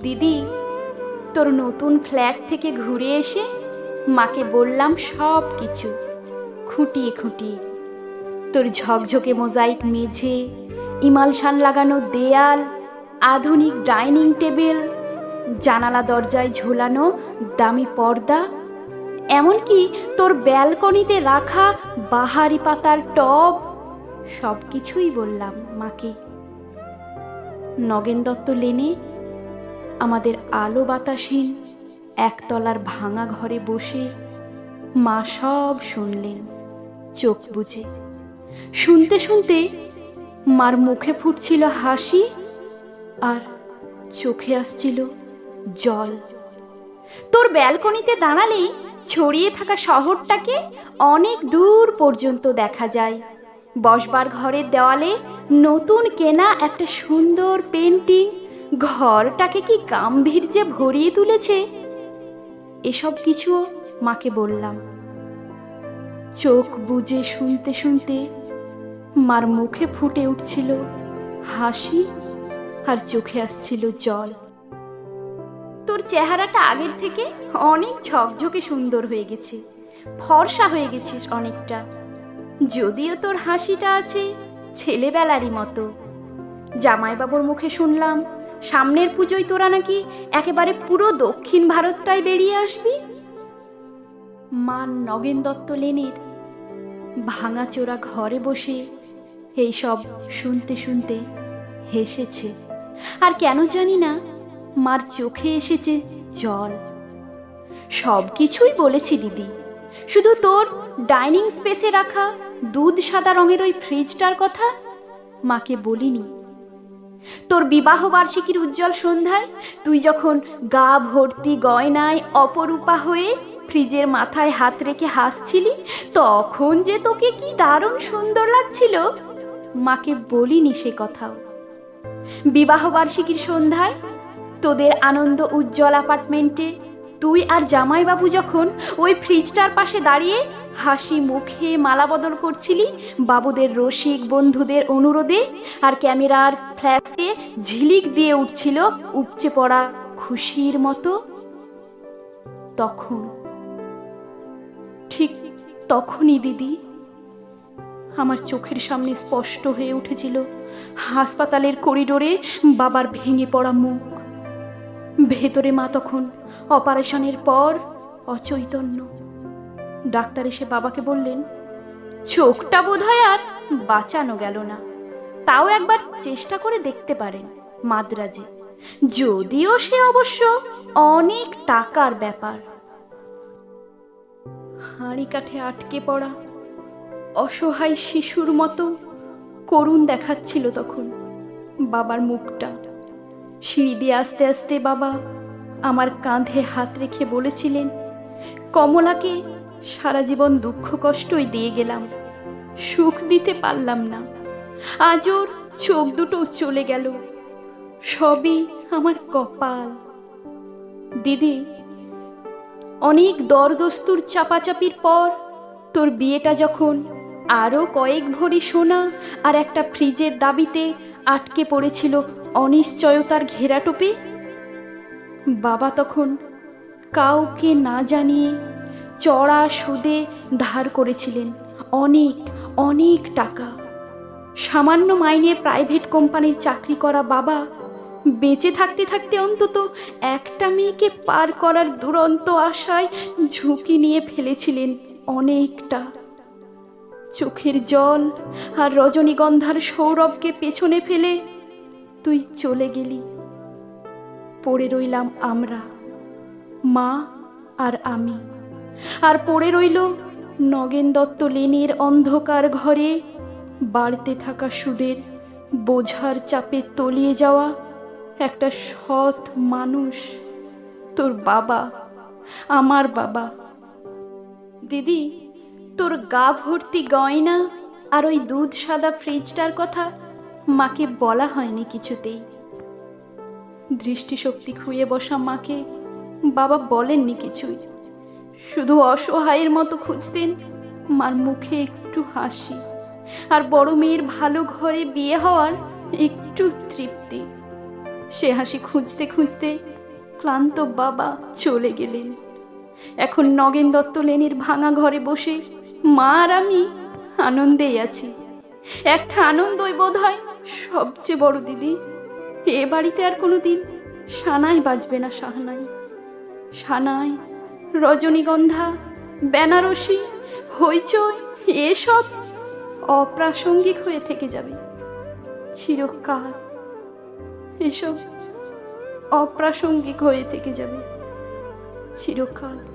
দিদি, তোর নতুন ফ্ল্যাট থেকে ঘুরে এসে মাকে বললাম সব কিছু। খুঁটিয়ে খুঁটিয়ে। তোর ঝকঝকে মোজাইক মেঝে, ইমালশান লাগানো দেয়াল, আধুনিক ডাইনিং টেবিল, জানালা দরজায় ঝোলানো দামি পর্দা, এমনকি তোর ব্যালকনিতে রাখা বাহারি পাতার টব সব কিছুই বললাম মাকে। নগেন দত্ত লেনে আমাদের আলো বাতাসীন একতলার ভাঙা ঘরে বসে মা সব শুনলেন, চোখ বুঝে শুনতে শুনতে মার মুখে ফুটছিল হাসি আর চোখে আসছিল জল। তোর ব্যালকনিতে দাঁড়ালে ছড়িয়ে থাকা শহরটাকে অনেক দূর পর্যন্ত দেখা যায়। বসবার ঘরের দেওয়ালে নতুন কেনা একটা সুন্দর পেন্টিং ঘরটাকে কি গাম্ভীর্যে ভরিয়ে তুলেছে? এসব কিছু মাকে বললাম। চোখ বুজে শুনতে শুনতে মার মুখে ফুটে উঠছিল হাসি আর চোখে আসছিল জল। তোর চেহারাটা আগের থেকে অনেক ঝকঝকে সুন্দর হয়ে গেছে, ফর্সা হয়ে গেছিস অনেকটা। যদিও তোর হাসিটা আছে ছেলেবেলারই মতো। জামাইবাবুর মুখে শুনলাম সামনের পুজোয় তোরা নাকি একেবারে পুরো দক্ষিণ ভারতটাই বেরিয়ে আসবি? মা নগেন দত্ত লেনের ভাঙাচোরা ঘরে বসে এইসব শুনতে শুনতে হেসেছে। আর কেন জানি না, মার চোখে এসেছে জল। সব কিছুই বলেছি দিদি। শুধু তোর ডাইনিং স্পেসে রাখা দুধ সাদা রঙের ওই ফ্রিজটার কথা মাকে বলিনি। তোর বিবাহ বার্ষিকীর উজ্জ্বল সন্ধ্যায় তুই যখন গা ভর্তি গয়নায় অপরূপা হয়ে ফ্রিজের মাথায় হাত রেখে হাসছিলি, তখন যে তোকে কি দারুণ সুন্দর লাগছিল। মাকে বলিনি সে কথাও। বিবাহ বার্ষিকীর সন্ধ্যায় তোদের আনন্দ উজ্জ্বল অ্যাপার্টমেন্টে তুই আর জামাইবাবু যখন ওই ফ্রিজটার পাশে দাঁড়িয়ে হাসি মুখে মালা বদল করছিলি, বাবুদের রসিক বন্ধুদের অনুরোধে আর ক্যামেরার ফ্ল্যাশে ঝিলিক দিয়ে উঠছিল উপচে পড়া খুশির মতো। তখন, ঠিক তখনই দিদি, আমার চোখের সামনে স্পষ্ট হয়ে উঠেছিল হাসপাতালের করিডোরে বাবার ভেঙে পড়া মুখ। ভেতরে মা তখন অপারেশনের পর অচৈতন্য। ডাক্তার এসে বাবাকে বললেন, চোখটা বোধহয় আর বাঁচানো গেল না। তাও একবার চেষ্টা করে দেখতে পারেন মাদ্রাজে। যদিও সে অবশ্য অনেক টাকার ব্যাপার। হাঁড়ি কাঠে আটকে পড়া, অসহায় শিশুর মতো করুণ দেখাচ্ছিল তখন বাবার মুখটা। সিঁড়ি দিয়ে আস্তে আস্তে বাবা আমার কাঁধে হাত রেখে বলেছিলেন, কমলাকে সারা জীবন দুঃখ কষ্টই দিয়ে গেলাম, সুখ দিতে পারলাম না। আজ ওর চোখ দুটো চলে গেল। সবই আমার কপাল। দিদি, অনেক দরদস্তুর চাপাচাপির পর তোর বিয়েটা যখন আরও কয়েক ভরি সোনা আর একটা ফ্রিজের দাবিতে আটকে পড়েছিল অনিশ্চয়তার ঘেরাটোপে, বাবা তখন কাউকে না জানিয়ে চড়া সুদে ধার করেছিলেন অনেক অনেক টাকা। সামান্য মাইনে প্রাইভেট কোম্পানির চাকরি করা বাবা, বেঁচে থাকতে থাকতে অন্তত একটা মেয়েকে পার করার দুরন্ত আশায় ঝুঁকি নিয়ে ফেলেছিলেন অনেকটা। চোখের জল আর রজনীগন্ধার সৌরভকে পেছনে ফেলে তুই চলে গেলি। পড়ে রইলাম আমরা, মা আর আমি। আর পড়ে রইল নগেন দত্ত লেনের অন্ধকার ঘরে বাড়তে থাকা সুদের বোঝার চাপে তলিয়ে যাওয়া একটা সৎ মানুষ। তোর বাবা, আমার বাবা। দিদি, তোর গা ভর্তি গয়না আর ওই দুধ সাদা ফ্রিজটার কথা মাকে বলা হয়নি কিছুতেই। দৃষ্টিশক্তি খুঁয়ে বসা মাকে বাবা বলেননি কিছুই। শুধু অসহায়ের মতো খুঁজতেন মার মুখে একটু হাসি। আর বড় মেয়ের ভালো ঘরে বিয়ে হওয়ার একটু তৃপ্তি। সে হাসি খুঁজতে খুঁজতে ক্লান্ত বাবা চলে গেলেন। এখন নগেন দত্ত লেনের ভাঙা ঘরে বসে মা আর আমি আনন্দেই আছি। একটা আনন্দই বোধ হয় সবচেয়ে বড় দিদি। এ বাড়িতে আর কোনো দিন সানাই বাজবে না সাহানাই। সানাই, রজনীগন্ধা, বেনারসি, হইচই, এসব অপ্রাসঙ্গিক হয়ে থেকে যাবে। চিরকাল এসব অপ্রাসঙ্গিক হয়ে থেকে যাবে। চিরকাল।